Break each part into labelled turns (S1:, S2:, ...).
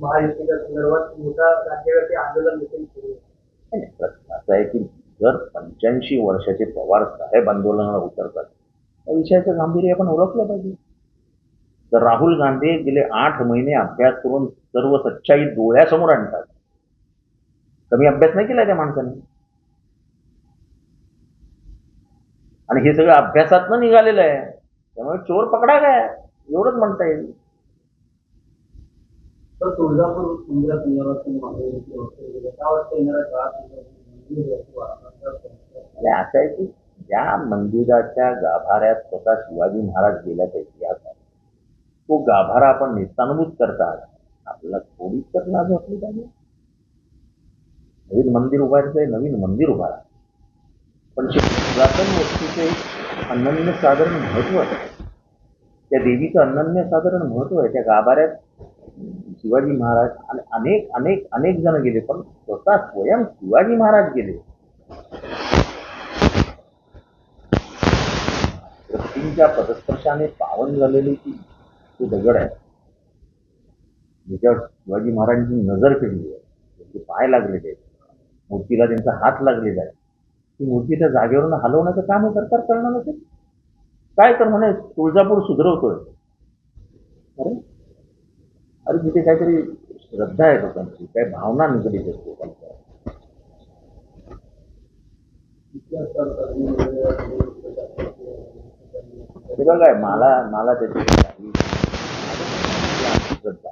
S1: महायुतीच्या संदर्भात मोठा राज्यव्यापी आंदोलन देखील सुरू आहे.
S2: प्रश्न असा आहे की जर पंच्याऐंशी वर्षाचे पवार साहेब आंदोलनाला उतरतात त्या विषयाचं गांभीर्य आपण ओळखलं पाहिजे. तर राहुल गांधी गेले आठ महिने अभ्यास करून सर्व सच्चाई डोळ्यासमोर आणतात. कमी अभ्यास नाही केलाय त्या माणसाने? आणि हे सगळं अभ्यासातनं निघालेलं आहे. त्यामुळे चोर पकडा काय? एवढंच म्हणता येईल.
S1: तर तुळजापूर मंदिरासंदर्भात तुम्ही मागणी घेतली होती काय वाटतं येणाऱ्या काळात मंदिर
S2: म्हणजे असं आहे की ज्या मंदिराच्या गाभाऱ्यात स्वतः शिवाजी महाराज गेल्याचा इतिहास आहे. तो गाभारा आपण निस्तानभूत करतात. आपल्याला थोडी तर लाज वाटली पाहिजे. नवीन मंदिर उभारायचं आहे नवीन मंदिर उभारा. पण पुरातन वस्तूचे अनन्य साधारण महत्त्व आहे. त्या देवीचं अनन्य साधारण महत्त्व आहे. त्या गाभाऱ्यात शिवाजी महाराज आणि अनेक अनेक अनेक जण गेले पण स्वतः स्वयं शिवाजी महाराज गेले. व्यक्तींच्या पदस्पर्शाने पावन झालेली ती तो दगड आहे ज्याच्यावर शिवाजी महाराजांची नजर फिरली आहे त्यांचे पाय लागलेले आहेत मूर्तीला त्यांचा हात लागलेला आहे. ती मूर्ती त्या जागेवरून हलवण्याचं काम हे सरकार करणार नसेल? काय तर म्हणे तुळजापूर सुधरवतोय. अरे अरे तिथे काहीतरी श्रद्धा आहे लोकांची काही भावना निगडीत असते लोकांच्या. हे बघा मला मला त्याची काही श्रद्धा.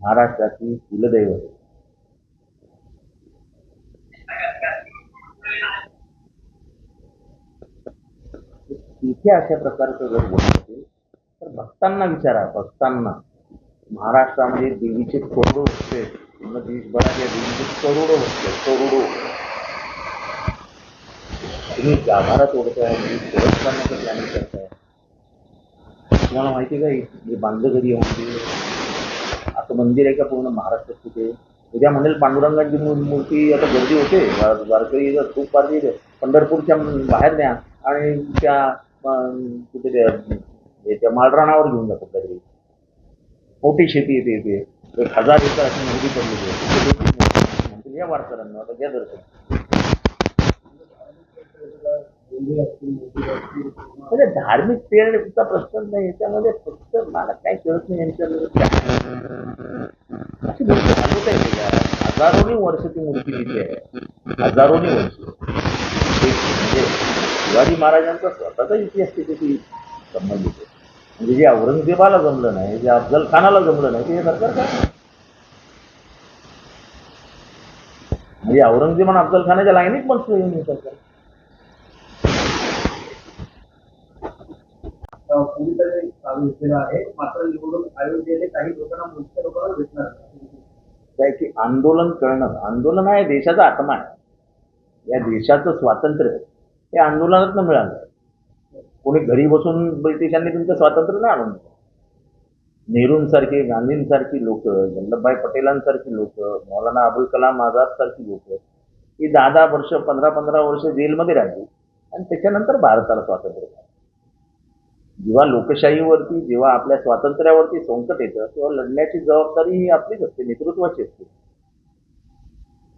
S2: महाराष्ट्राची कुलदैव आहे. तिथे अशा प्रकारचं जर बोलत असेल तर भक्तांना विचारा भक्तांना. महाराष्ट्रामध्ये देवीचे करोडो भक्त पूर्ण देशभरात या देवीचे करोडो भक्त करोडो. तुम्ही गाभारा ओढताय तुम्ही देवस्थानाचं प्लॅनिंग करताय. तुम्हाला माहिती का हे बांधलं कधी म्हणजे. असं मंदिर आहे का पूर्ण महाराष्ट्रात कुठे उद्या म्हणेल पांडुरंगाची मूर्ती आता गर्दी होते. वारकरी खूप पारली पंढरपूरच्या बाहेर न्या आणि त्या अं, कुठे त्या हे घेऊन जातात काहीतरी मोठी शेती येते येते. एक हजार एकर अशी नोंदी पडलेली आहे. म्हणतील या वारकऱ्यांना आता घ्या दर्शन म्हणजे धार्मिक प्रेरणेचा प्रश्न नाही. याच्यामध्ये फक्त मला काही कळत नाही यांच्यामध्ये. अशी गोष्ट हलवता येते का? हजारोनी वर्ष ती मूर्ती तिथे आहे. हजारोनी वर्ष. म्हणजे शिवाजी महाराजांचा स्वतःचा इतिहास तिथे ती संबंधित आहे. म्हणजे जे औरंगजेबाला जमलं नाही जे अफजल खानाला जमलं नाही ते हे सरकार काय म्हणजे औरंगजेब आणि अफजल खानाच्या लाईनीत पण येऊन हे सरकार
S1: अ, पोलिसांनी चालू घेतलेला आहे मात्र निवडणूक आयोग काही लोकांना लोकांना भेटणार.
S2: काय की आंदोलन करणं आंदोलन हा या देशाचा आत्मा आहे. या देशाचं स्वातंत्र्य हे आंदोलनातनं मिळालं. कोणी घरी बसून ब्रिटिशांनी तुमचं स्वातंत्र्य नाही आणून नेहरूंसारखे गांधींसारखी लोक वल्लभभाई पटेलांसारखी लोक मौलाना अबुल कलाम आझाद सारखी लोक ही दहा दहा वर्ष पंधरा पंधरा वर्ष जेलमध्ये राहिली आणि त्याच्यानंतर भारताला स्वातंत्र्य मिळालं. जेव्हा लोकशाहीवरती जेव्हा आपल्या स्वातंत्र्यावरती संकट येतं तेव्हा लढण्याची जबाबदारी ही आपलीच असते नेतृत्वाची असते.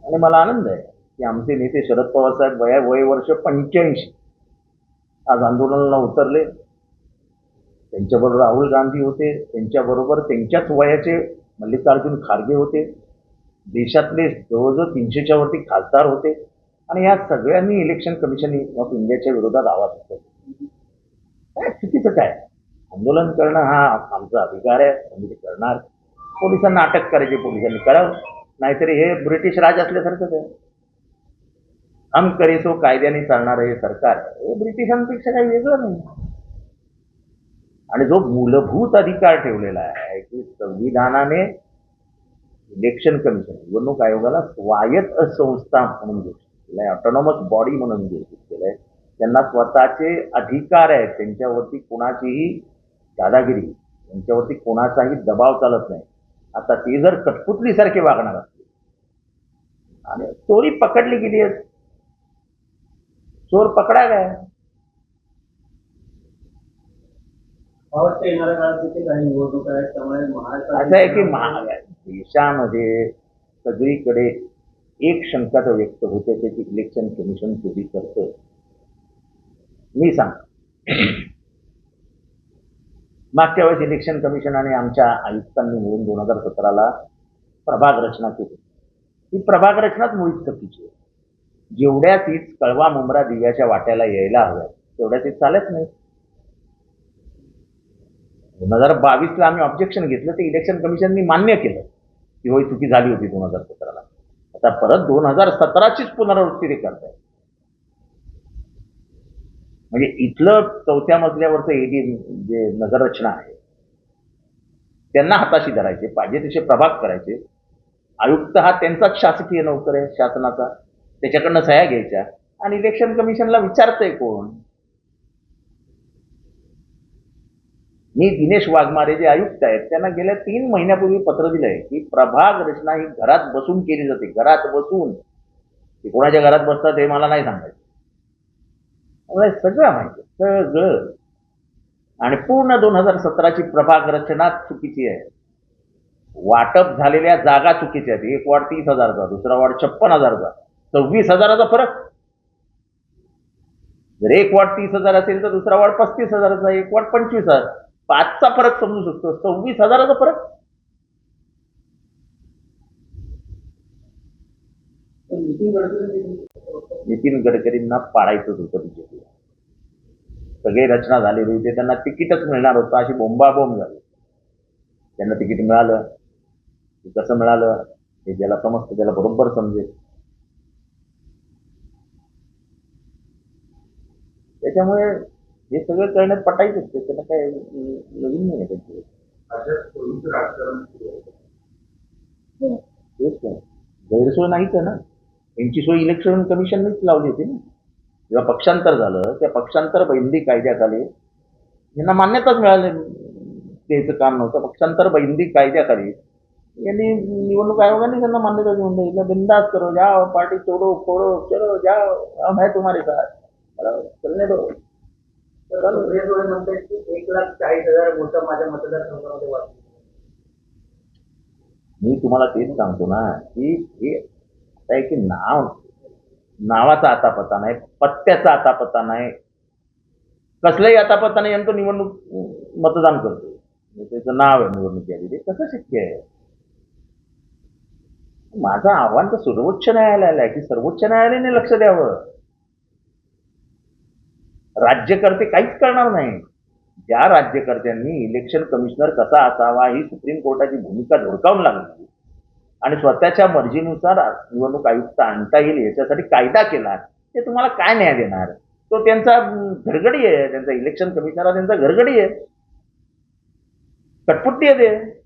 S2: आणि मला आनंद आहे की आमचे नेते शरद पवार साहेब वया वय वर्ष पंच्याऐंशी आज आंदोलनाला उतरले. त्यांच्याबरोबर राहुल गांधी होते. त्यांच्याबरोबर त्यांच्याच वयाचे मल्लिकार्जुन खारगे होते. देशातले जवळजवळ तीनशेच्या वरती खासदार होते. आणि या सगळ्यांनी इलेक्शन कमिशन ऑफ इंडियाच्या विरोधात आवाज उठवला. काय चुकीचं काय? आंदोलन करणं हा आमचा अधिकार आहे. आम्ही ते करणार. पोलिसांना अटक करायची पोलिसांनी करावं. नाहीतरी हे ब्रिटिश राज असल्यासारखंच आहे. हम करेसो कायद्याने चालणारं हे सरकार. हे ब्रिटिशांपेक्षा काही वेगळं नाही. आणि जो मूलभूत अधिकार ठेवलेला आहे की संविधानाने इलेक्शन कमिशन निवडणूक आयोगाला स्वायत्त संस्था म्हणून घोषित केलं आहे ऑटोनॉमस बॉडी म्हणून घोषित केलंय. त्यांना स्वतःचे अधिकार आहेत. त्यांच्यावरती कोणाचीही दादागिरी त्यांच्यावरती कोणाचाही दबाव चालत नाही. आता ते जर कठपुतलीसारखे वागणार असतील आणि चोरी पकडली गेली आहे चोर पकडा काय
S1: येणाऱ्या काळात देखील काही निवडणूक आहेत त्यामुळे
S2: असं आहे की महा देशामध्ये सगळीकडे एक शंका तर व्यक्त होते ते की इलेक्शन कमिशन चोरी करतं। मी सांग मागच्या वेळेस इलेक्शन कमिशन आणि आमच्या आयुक्तांनी मिळून दोन हजार सतराला प्रभाग रचना केली. ही प्रभाग रचनाच मुळीच चुकीची आहे जेवढ्या सीट्स कळवा मुंब्रा दिव्याच्या वाट्याला यायला हव्यात तेवढ्या सीट चालत नाही. दोन हजार बावीसला आम्ही ऑब्जेक्शन घेतलं ते इलेक्शन कमिशननी मान्य केलं की होय चुकी झाली होती दोन हजार सतराला. आता परत दोन हजार सतराचीच पुनरावृत्ती ते करताय म्हणजे इथलं चौथ्या मजल्यावरचं एडी जे नगररचना आहे त्यांना हाताशी धरायचे पाहिजे तसे प्रभाग करायचे. आयुक्त हा त्यांचाच शासकीय नोकर आहे शासनाचा. त्याच्याकडनं सह्या घ्यायच्या. आणि इलेक्शन कमिशनला विचारतंय कोण? मी दिनेश वाघमारे जे आयुक्त आहेत त्यांना गेल्या तीन महिन्यापूर्वी पत्र दिलंय की प्रभाग रचना ही घरात बसून केली जाते. घरात बसून. ते कोणाच्या घरात बसतात हे मला नाही सांगायचं. मला सगळं माहिती सगळं. आणि पूर्ण दोन हजार सतराची प्रभाग रचना चुकीची आहे. वाटप झालेल्या जागा चुकीच्या आहेत. एक वाट तीस हजारचा दुसरा वाट छप्पन हजारचा. सव्वीस हजाराचा फरक. जर एक वार्ड तीस हजार असेल तर दुसरा वार्ड पस्तीस हजाराचा एक वार्ड पंचवीस हजार. पाचचा फरक समजू शकतो. सव्वीस हजाराचा फरक.
S1: नितीन
S2: गडकरींना पाडायचंच होतं बीजेपीला. सगळी रचना झालेली होती. त्यांना तिकीटच मिळणार होतं. अशी बोंबाबोंब झाली. त्यांना तिकीट मिळालं. कसं मिळालं हे ज्याला समजतं त्याला बरोबर समजेल. त्याच्यामुळे हे सगळं करण्यात पटायचंच ते त्याला काय नवीन नाही आहे
S1: सुरू आहे
S2: तेच काय गैरसोय नाहीच आहे ना. यांची सोय इलेक्शन कमिशननेच लावली होती ना. जेव्हा पक्षांतर झालं त्या पक्षांतर बंदी कायद्याखाली यांना मान्यताच मिळाली द्यायचं काम नव्हतं. पक्षांतर बंदी कायद्याखाली यांनी निवडणूक आयोगाने त्यांना मान्यता देऊन द्यायला बिंदास करो जाओ पार्टी तोडो फोडो चलो जाओ. हम है तुम्हारे साथ. बरोबर, चलने
S1: म्हणतात की एक लाख चाळीस हजार मोठं माझ्या मतदारसंघामध्ये
S2: मी तुम्हाला तेच सांगतो ना की हे काय की नाव नावाचा आता पत्ता नाही पत्त्याचा आता पत्ता नाही. कसलाही आता पत्ता नाही आणि तो निवडणूक मतदान करतो त्याचं नाव आहे निवडणूक यादी ते कसं शक्य आहे? माझं आव्हान तर सर्वोच्च न्यायालयाला आहे की सर्वोच्च न्यायालयाने लक्ष द्यावं. राज्यकर्ते काहीच करणार नाही. ज्या राज्यकर्त्यांनी इलेक्शन कमिशनर कसा असावा ही सुप्रीम कोर्टाची भूमिका धोडकावून लागली. आणि स्वतःच्या मर्जीनुसार निवडणूक आयुक्त आणता येईल याच्यासाठी कायदा केला. ते तुम्हाला काय न्याय देणार? तो त्यांचा घरगडी आहे. त्यांचा इलेक्शन कमिशनर त्यांचा घरगडी आहे. कटपुट्टी आहे ते.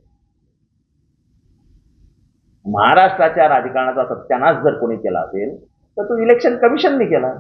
S2: महाराष्ट्राच्या राजकारणाचा सत्यानाश जर कोणी केला असेल तर तो इलेक्शन कमिशनने केला.